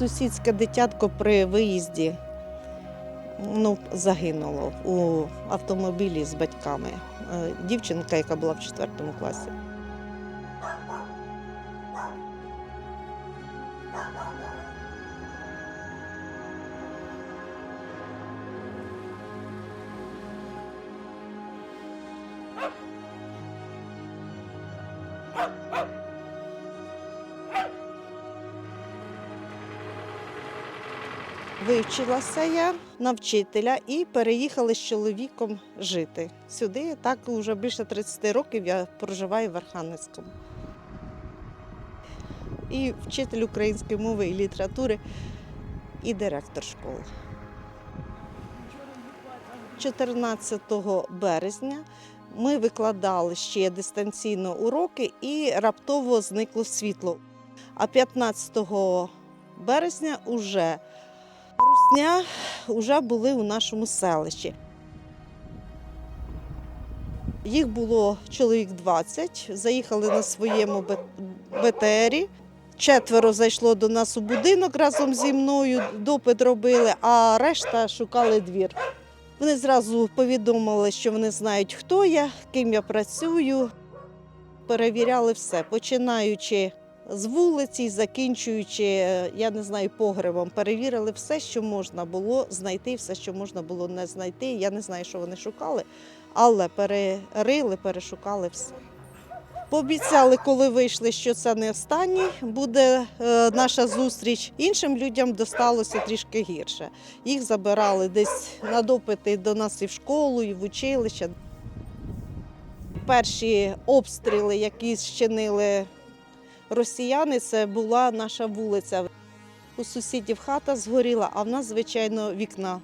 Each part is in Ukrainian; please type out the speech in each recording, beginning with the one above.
Сусідське дитятко при виїзді ну, загинуло у автомобілі з батьками. Е, Дівчинка, яка була в четвертому класі. Вивчилася я на вчителя і переїхали з чоловіком жити сюди. Так вже більше 30 років я проживаю в Архангельському. І вчитель української мови і літератури, і директор школи. 14 березня ми викладали ще дистанційно уроки і раптово зникло світло. А 15 березня уже Русня вже були у нашому селищі. Їх було чоловік 20, заїхали на своєму БТРі. Четверо зайшло до нас у будинок разом зі мною, допит робили, а решта шукали двір. Вони зразу повідомили, що вони знають, хто я, ким я працюю. Перевіряли все, починаючи з вулиці, закінчуючи, е, я не знаю, погребом, перевірили все, що можна було знайти, все, що можна було не знайти. Я не знаю, що вони шукали, але перерили, перешукали все. Пообіцяли, коли вийшли, що це не останній буде е, наша зустріч. Іншим людям досталося трішки гірше. Їх забирали десь на допити до нас і в школу, і в училище. Перші обстріли, які зчинили росіяни, це була наша вулиця. У сусідів хата згоріла, а в нас, звичайно, вікна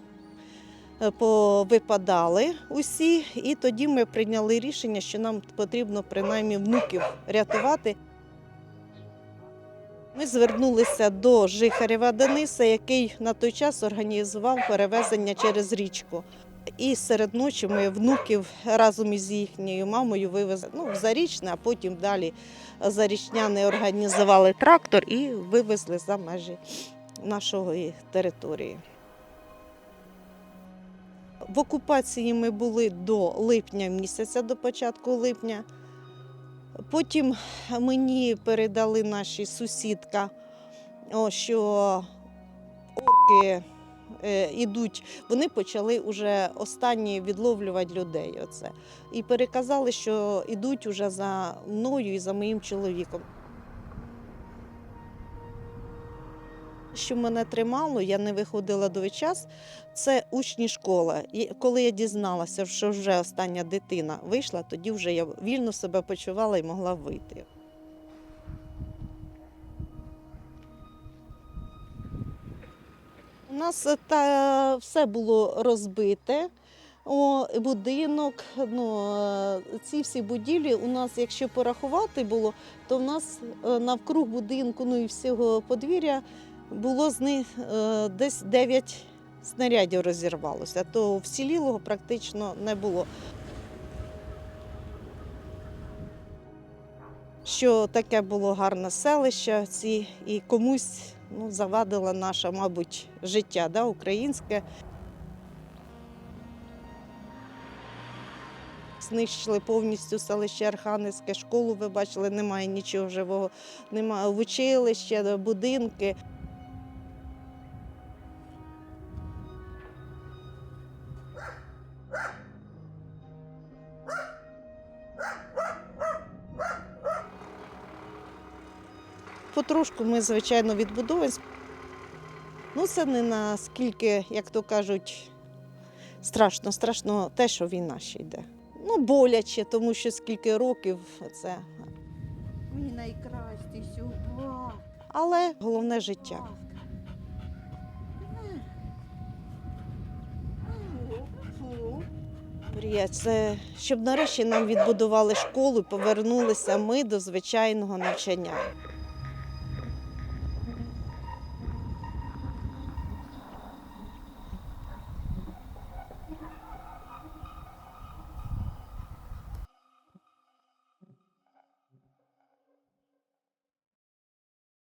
е, повипадали усі. І тоді ми прийняли рішення, що нам потрібно принаймні внуків рятувати. Ми звернулися до Жихарєва Дениса, який на той час організував перевезення через річку. І серед ночі ми внуків разом із їхньою мамою вивезли ну, в Зарічне, а потім далі зарічняни організували трактор і вивезли за межі нашої території. В окупації ми були до липня місяця, до початку липня. Потім мені передали наші сусідка, що орки ідуть, вони почали вже останні відловлювати людей. Оце. І переказали, що йдуть уже за мною і за моїм чоловіком. Що мене тримало, я не виходила довгий час. Це учні школи. І коли я дізналася, що вже остання дитина вийшла, тоді вже я вільно себе почувала і могла вийти. У нас е, та все було розбите. О, будинок, ну, е, ці всі будівлі у нас, якщо порахувати було, то в нас е, навкруг будинку, ну і всього подвір'я було з них е, десь 9 снарядів розірвалося, то вцілілого практично не було. Що таке було гарне селище, ці, і комусь ну, завадило наше, мабуть, життя да, українське. Знищили повністю селище Архангельське, школу ви бачили, немає нічого живого, немає в училища, будинки. Потрошку ми, звичайно, відбудовуємося. Ну, це не наскільки, як то кажуть, страшно. Страшно те, що війна ще йде. Ну, боляче, тому що скільки років це. Мені найкраще сюди. Але головне життя. Мрія це щоб нарешті нам відбудували школу і повернулися ми до звичайного навчання.